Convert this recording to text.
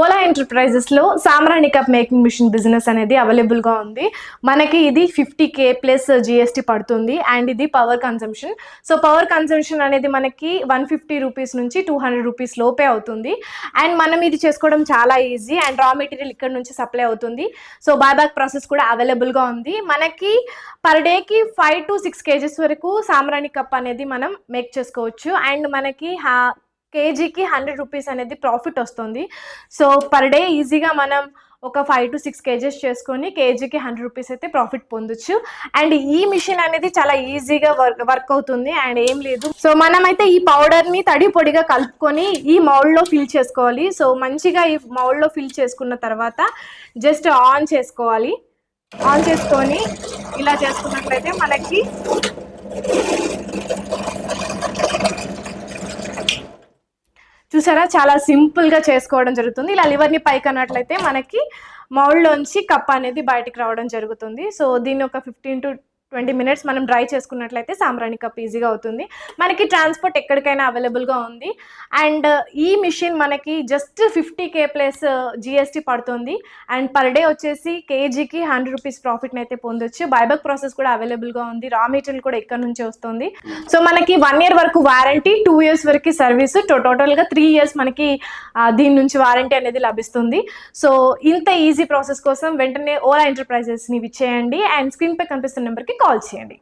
ఓలా ఎంటర్ప్రైజెస్లో సామ్రాణి cup making machine business అనేది అవైలబుల్గా ఉంది. మనకి ఇది ఫిఫ్టీ కే ప్లస్ జిఎస్టీ పడుతుంది అండ్ ఇది power consumption. So power consumption అనేది మనకి వన్ ఫిఫ్టీ రూపీస్ నుంచి టూ హండ్రెడ్ రూపీస్ లోపే అవుతుంది. అండ్ మనం ఇది చేసుకోవడం చాలా ఈజీ అండ్ రా మెటీరియల్ ఇక్కడ నుంచి సప్లై అవుతుంది. సో బైబ్యాక్ ప్రాసెస్ కూడా అవైలబుల్గా ఉంది. మనకి పర్ డేకి ఫైవ్ టు సిక్స్ కేజెస్ వరకు సామ్రాణి కప్ అనేది మనం మేక్ చేసుకోవచ్చు. అండ్ మనకి హా కేజీకి హండ్రెడ్ రూపీస్ అనేది ప్రాఫిట్ వస్తుంది. సో పర్ డే ఈజీగా మనం ఒక ఫైవ్ టు సిక్స్ కేజెస్ చేసుకొని కేజీకి హండ్రెడ్ రూపీస్ అయితే ప్రాఫిట్ పొందొచ్చు. అండ్ ఈ మిషన్ అనేది చాలా ఈజీగా వర్క్ వర్క్ అవుతుంది అండ్ ఏం లేదు. సో మనమైతే ఈ పౌడర్ని తడి పొడిగా కలుపుకొని ఈ మౌల్డ్లో ఫిల్ చేసుకోవాలి. సో మంచిగా ఈ మౌల్డ్లో ఫిల్ చేసుకున్న తర్వాత జస్ట్ ఆన్ చేసుకోవాలి. ఆన్ చేసుకొని ఇలా చేసుకున్నట్లయితే మనకి చూసారా? చాలా సింపుల్గా చేసుకోవడం జరుగుతుంది. ఇలా లివర్ని పైకి అన్నట్లయితే మనకి మౌల్డ్లోంచి కప్ అనేది బయటికి రావడం జరుగుతుంది. సో దీన్ని ఒక ఫిఫ్టీన్ టు ట్వంటీ మినిట్స్ మనం డ్రై చేసుకున్నట్లయితే సాంబ్రాణి కప్ ఈజీగా అవుతుంది. మనకి ట్రాన్స్పోర్ట్ ఎక్కడికైనా అవైలబుల్గా ఉంది. అండ్ ఈ మిషన్ మనకి just fifty K plus uh, GST పడుతుంది. అండ్ పర్ డే వచ్చేసి కేజీకి హండ్రెడ్ రూపీస్ ప్రాఫిట్ని అయితే పొందొచ్చు. బైబక్ ప్రాసెస్ కూడా అవైలబుల్గా ఉంది. రా మెటీరియల్ కూడా ఇక్కడ నుంచి వస్తుంది. సో మనకి వన్ ఇయర్ వరకు వారంటీ టూ ఇయర్స్ వరకు సర్వీస్. టోటల్గా త్రీ ఇయర్స్ మనకి దీని నుంచి వారంటీ అనేది లభిస్తుంది. సో ఇంత ఈజీ ప్రాసెస్ కోసం వెంటనే ఓలా ఎంటర్ప్రైజెస్ని విచ్చేయండి. అండ్ స్క్రీన్ పై కనిపిస్తున్న నెంబర్కి కాల్ చేయండి.